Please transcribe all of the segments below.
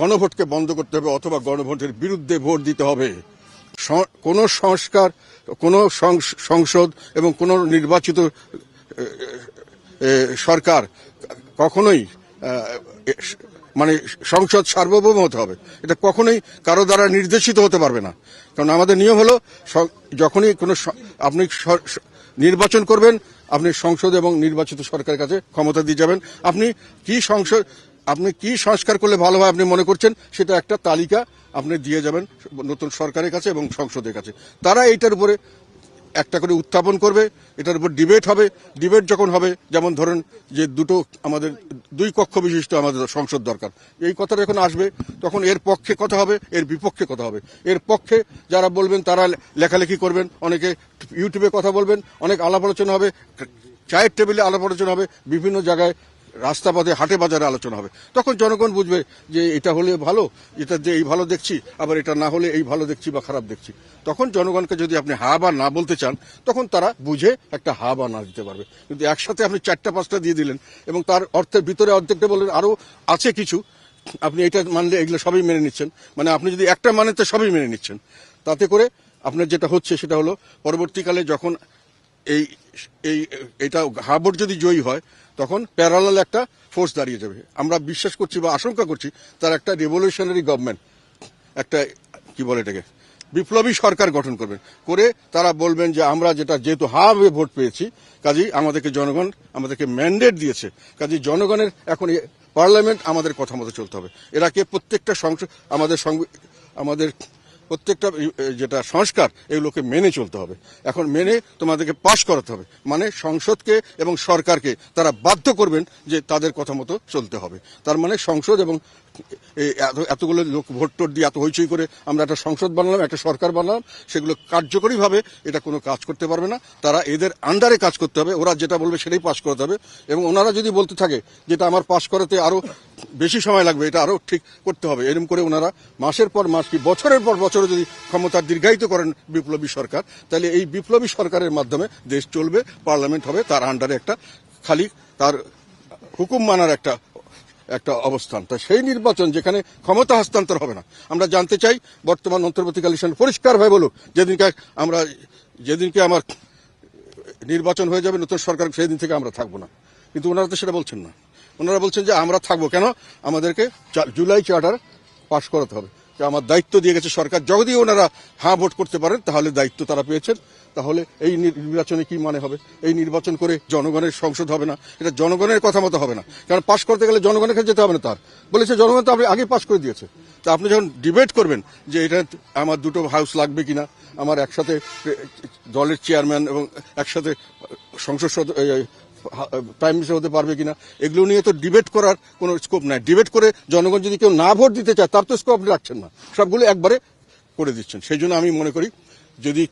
গণভোটকে বন্ধ করতে হবে অথবা গণভোটের বিরুদ্ধে ভোট দিতে হবে। কোনো সংস্কার, কোনো সংসদ এবং কোনো নির্বাচিত সরকার কখনোই মানে সংসদ সার্বভৌম হতে হবে। এটা কখনোই কারও দ্বারা নির্দেশিত হতে পারবে না। কারণ আমাদের নিয়ম হলো যখনই কোনো আপনি নির্বাচন করবেন, আপনি সংসদ এবং নির্বাচিত সরকারের কাছে ক্ষমতা দিয়ে যাবেন। আপনি কি সংসদ আপনি কি সংস্কার করলে ভালো হয় আপনি মনে করছেন? সেটা একটা তালিকা আপনি দিয়ে যাবেন নতুন সরকারের কাছে এবং সংসদের কাছে। তারা এইটার উপরে একটা করে উত্থাপন করবে, এটার উপর ডিবেট হবে। ডিবেট যখন হবে, যেমন ধরুন যে দুটো আমাদের দুই কক্ষ বিশিষ্ট আমাদের সংসদ দরকার। এই কথাটা যখন আসবে, তখন এর পক্ষে কথা হবে, এর বিপক্ষে কথা হবে। এর পক্ষে যারা বলবেন, তারা লেখালেখি করবেন, অনেকে ইউটিউবে কথা বলবেন, অনেক আলাপ আলোচনা হবে, চায়ের টেবিলে আলাপ আলোচনা হবে, বিভিন্ন জায়গায় রাস্তা পথে হাটে বাজারে আলোচনা হবে। তখন জনগণ বুঝবে যে এটা হলে ভালো, এটা যে এই ভালো দেখছি, আবার এটা না হলে এই ভালো দেখছি বা খারাপ দেখছি। তখন জনগণকে যদি আপনি হা বা না বলতে চান, তখন তারা বুঝে একটা হা বা না দিতে পারবে। কিন্তু একসাথে আপনি চারটা, পাঁচটা দিয়ে দিলেন এবং তার অর্থের ভিতরে অর্ধেকটা বললেন আরও আছে কিছু, আপনি এটা মানলে এগুলো সবই মেনে নিচ্ছেন। মানে আপনি যদি একটা মানে তো সবই মেনে নিচ্ছেন। তাতে করে আপনার যেটা হচ্ছে সেটা হলো, পরবর্তীকালে যখন এই এই এটা হাবর যদি জয়ী হয়, তখন প্যারালাল একটা ফোর্স দাঁড়িয়ে যাবে। আমরা বিশ্বাস করছি বা আশঙ্কা করছি, তার একটা রেভলিউশনারি গভর্নমেন্ট একটা, কি বলে এটাকে, বিপ্লবী সরকার গঠন করবেন করে তারা বলবেন যে, আমরা যেটা যেহেতু হাবে ভোট পেয়েছি, কাজেই আমাদেরকে জনগণ, আমাদেরকে ম্যান্ডেট দিয়েছে, কাজেই জনগণের এখন পার্লামেন্ট আমাদের কথা মতো চলতে হবে। এরাকে প্রত্যেকটা সংসদ আমাদের আমাদের প্রত্যেকটা যেটা সংস্কার, এগুলোকে মেনে চলতে হবে। এখন মেনে তোমাদেরকে পাশ করাতে হবে। মানে সংসদকে এবং সরকারকে তারা বাধ্য করবেন যে তাদের কথা মতো চলতে হবে। তার মানে সংসদ এবং এতগুলো লোক ভোট টোট দিয়ে এত হইচই করে আমরা একটা সংসদ বানালাম, একটা সরকার বানালাম, সেগুলো কার্যকরীভাবে এটা কোনো কাজ করতে পারবে না। তারা এদের আন্ডারে কাজ করতে হবে, ওরা যেটা বলবে সেটাই পাশ করাতে হবে। এবং ওনারা যদি বলতে থাকে, যেটা আমার পাশ করাতে আরও বেশি সময় লাগবে, এটা আরও ঠিক করতে হবে। এরকম করে ওনারা মাসের পর মাস কি বছরের পর বছরে যদি ক্ষমতা দীর্ঘায়িত করেন বিপ্লবী সরকার, তাহলে এই বিপ্লবী সরকারের মাধ্যমে দেশ চলবে, পার্লামেন্ট হবে, তার আন্ডারে একটা খালি তার হুকুম মানার একটা একটা অবস্থান। তো সেই নির্বাচন যেখানে ক্ষমতা হস্তান্তর হবে না। আমরা জানতে চাই, বর্তমান অন্তর্বর্তীকালীন সরকার পরিষ্কারভাবে বলুক, যেদিনকে আমরা, যেদিনকে আমার নির্বাচন হয়ে যাবে, নতুন সরকার, সেই দিন থেকে আমরা থাকব না। কিন্তু ওনারা তো সেটা বলছেন না। ওনারা বলছেন যে আমরা থাকব। কেন? আমাদেরকে জুলাই চার্টার পাশ করাতে হবে। যে আমার দায়িত্ব দিয়ে গেছে সরকার। যদি ওনারা হ্যাঁ ভোট করতে পারেন, তাহলে দায়িত্ব তারা পেয়েছেন। তাহলে এই নির্বাচনে কি মানে হবে? এই নির্বাচন করে জনগণের সংসদ হবে না। এটা জনগণের কথা মতো হবে না। কারণ পাশ করতে গেলে জনগণের কাছে যেতে হবে না তার। বলেছে, জনগণ তো আপনি আগে পাশ করে দিয়েছে। তা আপনি যখন ডিবেট করবেন যে এটা আমার দুটো হাউস লাগবে কিনা, আমার একসাথে দলের চেয়ারম্যান এবং একসাথে সংসদ প্রাইম মিনিস্টার হতে পারবে কিনা, এগুলো নিয়ে তো ডিবেট করার কোনো স্কোপ নাই। ডিবেট করে জনগণ যদি কেউ না ভোট দিতে চায়, তার তো স্কোপ রাখছেন না। সবগুলো একবারে করে দিচ্ছেন। সেই জন্য আমি মনে করি, যদি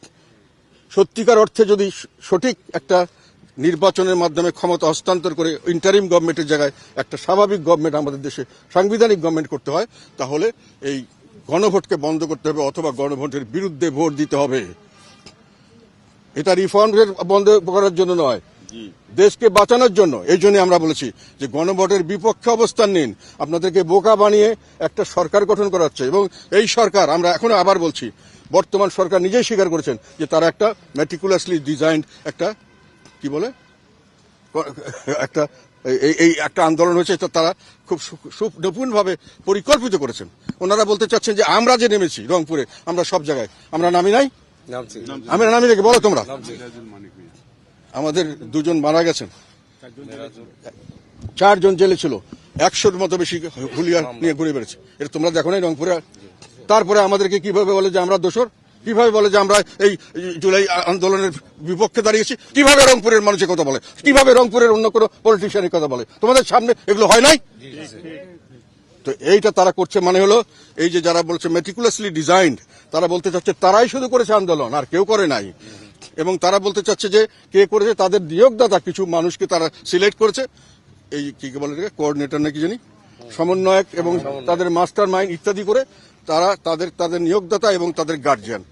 সত্যিকার অর্থে যদি সঠিক একটা নির্বাচনের মাধ্যমে ক্ষমতা হস্তান্তর করে ইন্টারিম গভর্নমেন্টের জায়গায় একটা স্বাভাবিক গভর্নমেন্ট আমাদের দেশে সাংবিধানিক গভর্নমেন্ট করতে হয়, তাহলে এই গণভোটকে বন্ধ করতে হবে অথবা গণভোটের বিরুদ্ধে ভোট দিতে হবে। এটা রিফর্মের বন্ধ করার জন্য নয়। দেশকে বাঁচানোর জন্য এই জন্য আমরা বলেছি যে গণভোটের বিপক্ষে অবস্থান নিন। আপনাদেরকে বোকা বানিয়ে একটা সরকার গঠন করা হচ্ছে এবং এই সরকার আমরা এখনও আবার বলছি বর্তমান সরকার নিজেই স্বীকার করেছেন যে তারা একটা মেটিকুলাসলি ডিজাইন্ড একটা কি বলে? একটা এই- এই একটা আন্দোলন হয়েছে তো তারা খুব সুনিপুণভাবে পরিকল্পিত করেছেন। ওনারা বলতে চাচ্ছেন যে আমরা যে নেমেছি রংপুরে আমরা সব জায়গায় আমরা নামি নাই? আমরা নামি রেখে বলো তোমরা। আমাদের দুজন মারা গেছেন। চারজন জেলে ছিল। একশোর মতো বেশি হুলিয়া নিয়ে ঘুরে বেড়েছে এটা তোমরা দেখো নাই রংপুরে। তারপরে আমাদেরকে কীভাবে বলে যে আমরা দোষর? কীভাবে বলে যে আমরা এই জুলাই আন্দোলনের বিপক্ষে দাঁড়িয়েছি? কীভাবে রংপুরের মানুষের কথা বলে? কীভাবে রংপুরের অন্য কোনো পলিটিশিয়ানের কথা বলে? তোমাদের সামনে এগুলো হয় নাই? তো এইটা তারা করছে মানে হলো, এই যে যারা বলছে মেটিকুলাসলি ডিজাইন্ড তারা বলতে চাচ্ছে তারাই শুধু করেছে আন্দোলন, আর কেউ করে নাই। এবং তারা বলতে চাচ্ছে যে কে করেছে তাদের নিয়োগদাতা কিছু মানুষকে তারা সিলেক্ট করেছে। এই কি বলে কোঅর্ডিনেটর নাকি জানি সমন্বয়ক এবং তাদের মাস্টার মাইন্ড ইত্যাদি করে তারা তাদের তাদের নিয়োগদাতা এবং তাদের গার্জিয়ান